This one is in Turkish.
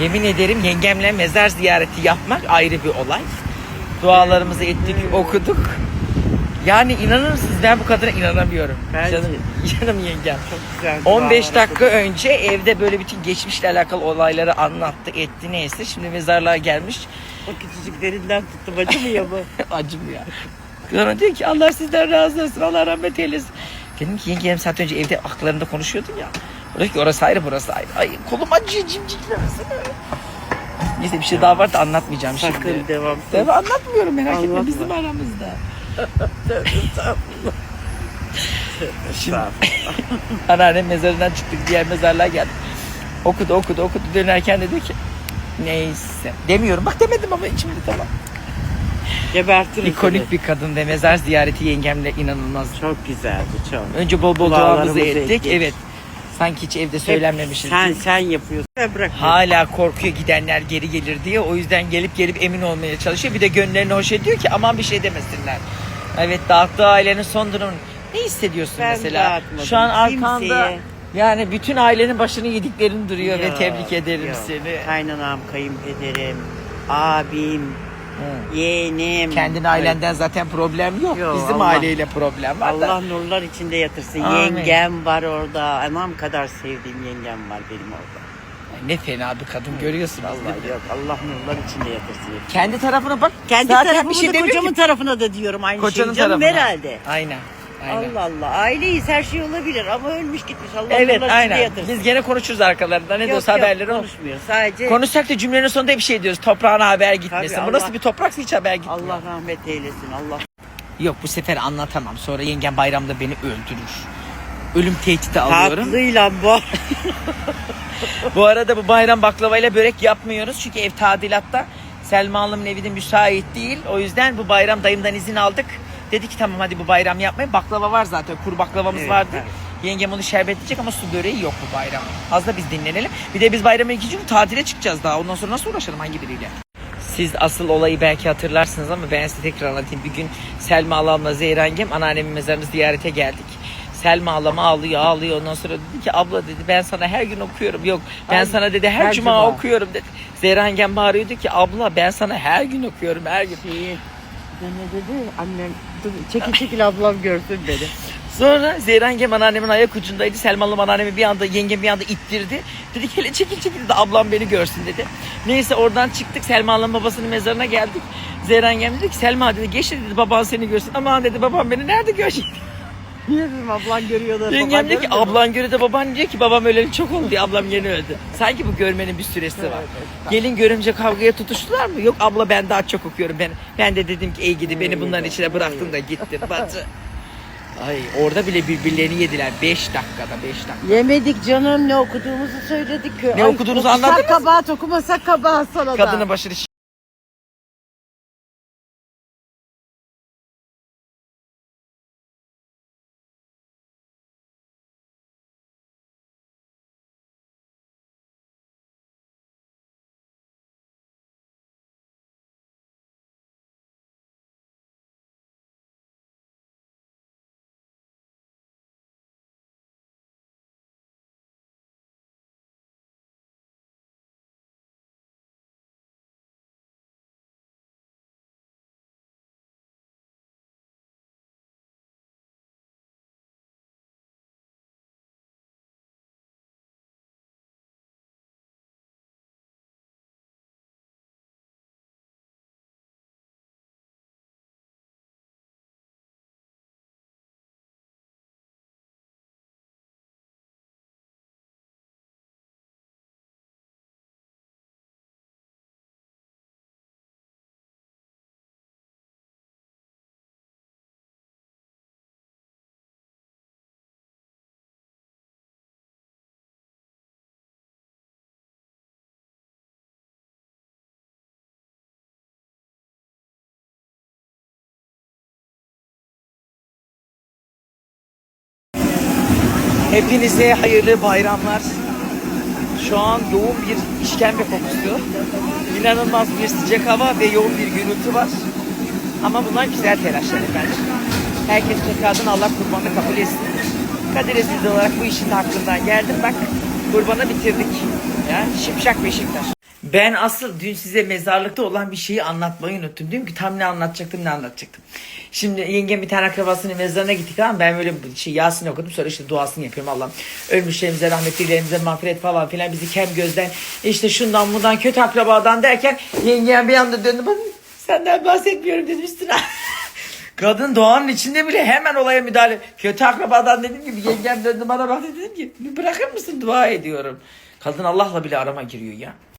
Yemin ederim yengemle mezar ziyareti yapmak ayrı bir olay. Dualarımızı ettik, okuduk. Yani inanır mısınız ben bu kadına inanamıyorum. Bence. Canım, canım yengem. Çok güzel. 15 dualar dakika okudum. önce evde böyle bütün geçmişle alakalı olayları anlattı, etti neyse. Şimdi mezarlığa gelmiş. O küçücük derinden tuttum acımıyor mu? Acımıyor. Sonra diyor ki Allah sizden razı olsun, Allah rahmet eylesin. Dedim ki yenge yarım saat önce evde aklarında konuşuyordun ya. O da ki orası ayrı burası ayrı. Ay kolum acıyor cimciklemesine. Neyse bir şey daha var da anlatmayacağım Sakın şimdi. devam. Tabii anlatmıyorum merak etme Anlatma. bizim aramızda. Şimdi anneannem mezarından çıktık diğer mezarlığa geldik. Okudu okudu okudu dönerken dedi ki neyse. Demiyorum bak demedim ama içimde tamam. Gebertirim İkonik seni. bir kadın ve mezar ziyareti yengemle inanılmaz. Çok güzeldi çok. Önce bol bol duamızı ettik. ettik. Evet. Sanki hiç evde söylenmemişiz. Sen sen yapıyorsun. Bırakıyorum. Hala korkuyor gidenler geri gelir diye. O yüzden gelip gelip emin olmaya çalışıyor. Bir de gönüllerini hoş ediyor ki aman bir şey demesinler. Evet dağıttığı ailenin son durumu. Ne hissediyorsun Ben mesela? Şu an arkanda Kimseye. yani bütün ailenin başını yediklerini duruyor ve Yok, tebrik ederim yok. seni. Kaynanam, kayınpederim, abim. Yeğenim. Kendin ailenden zaten problem yok. Yok, Bizim Allah- aileyle problem var da. Allah nurlar içinde yatırsın. Amin. Yengem var orada. Anam kadar sevdiğim yengem var benim orada. Ne fena bir kadın görüyorsun Vallahi mi? yok. Allah nurlar içinde yatırsın. Kendi tarafına bak. Kendi Zaten tarafımı şey da demiyor kocamın ki. tarafına da diyorum aynı Kocanın şeyi. Canım tarafına. herhalde. Aynen. Aynen. Allah Allah. Aileyiz her şey olabilir ama ölmüş gitmiş. Allah Evet aynen. Biz gene konuşuruz arkalarında. Ne diyorsa yok, haberleri o. konuşmuyor. Sadece Konuşsak da cümlenin sonunda bir şey diyoruz. Toprağına haber gitmesin. Tabii, bu nasıl Allah- bir topraksa hiç haber gitmiyor. Allah rahmet eylesin. Allah Yok bu sefer anlatamam. Sonra yengem bayramda beni öldürür. Ölüm tehdidi alıyorum. tatlıyla bu. Bu arada bu bayram baklavayla börek yapmıyoruz. Çünkü ev tadilatta. Selma Hanım'ın evi de müsait değil. O yüzden bu bayram dayımdan izin aldık. Dedi ki tamam hadi bu bayram yapmayın. Baklava var zaten. Kuru baklavamız Evet, vardı. evet. Yengem onu şerbetleyecek ama su böreği yok bu bayram. Az da biz dinlenelim. Bir de biz bayramın ikinci gün tatile çıkacağız daha. Ondan sonra nasıl uğraşalım hangi biriyle? Siz asıl olayı belki hatırlarsınız ama ben size tekrar anlatayım. Bir gün Selma Alam'la Zehra Yengem anneannemin mezarını ziyarete geldik. Selma Alam ağlıyor ağlıyor ondan sonra dedi ki abla dedi ben sana her gün okuyorum. Yok ben Ay, sana dedi her, her cuma, cuma. okuyorum dedi. Zehra Yengem bağırıyordu ki abla ben sana her gün okuyorum her gün. Şeyi, ne dedi annem dur çekil çekil ablam görsün beni. Sonra Zehra Yengem anneannemin ayak ucundaydı. Selma Hanım anneannemi bir anda yengem bir anda ittirdi. Dedi ki hele çekil çekil dedi ablam beni görsün dedi. Neyse oradan çıktık Selma Hanım'ın babasının mezarına geldik. Zehra Yengem dedi ki Selma dedi geç dedi baban seni görsün. Aman dedi babam beni nerede görecek? Niye dedim ablan görüyor da Yengem baban diyor ki ablan göre de baban diyor ki babam öleli çok oldu diye ablam yeni öldü. Sanki bu görmenin bir süresi var. Gelin görümce kavgaya tutuştular mı? Yok abla ben daha çok okuyorum. Ben ben de dedim ki ey gidi beni bunların içine bıraktın da gittin bacı. Ay orada bile birbirlerini yediler 5 dakikada 5 dakika. Yemedik canım ne okuduğumuzu söyledik. Ne okuduğunuzu okusak anladınız mı? kabahat okumasak kabahat sana da. Kadının başını Hepinize hayırlı bayramlar. Şu an yoğun bir işkembe kokusu. İnanılmaz bir sıcak hava ve yoğun bir gürültü var. Ama bunlar güzel telaşlar efendim. Herkes tekrardan Allah kurbanını kabul etsin. Kadir Aziz olarak bu işin hakkından geldim. Bak kurbanı bitirdik. Ya Şipşak Beşiktaş. Ben asıl dün size mezarlıkta olan bir şeyi anlatmayı unuttum. Diyorum ki tam ne anlatacaktım ne anlatacaktım. Şimdi yengem bir tane akrabasının mezarına gittik ama ben böyle bir şey Yasin okudum sonra işte duasını yapıyorum Allah'ım. Ölmüşlerimize rahmet dileğimize mağfiret falan filan bizi kem gözden işte şundan bundan kötü akrabadan derken yengem bir anda döndü bana senden bahsetmiyorum dedim üstüne. Kadın doğanın içinde bile hemen olaya müdahale. Kötü akrabadan dediğim gibi yengem döndü bana baktı dedim ki bırakır mısın dua ediyorum. Kadın Allah'la bile arama giriyor ya.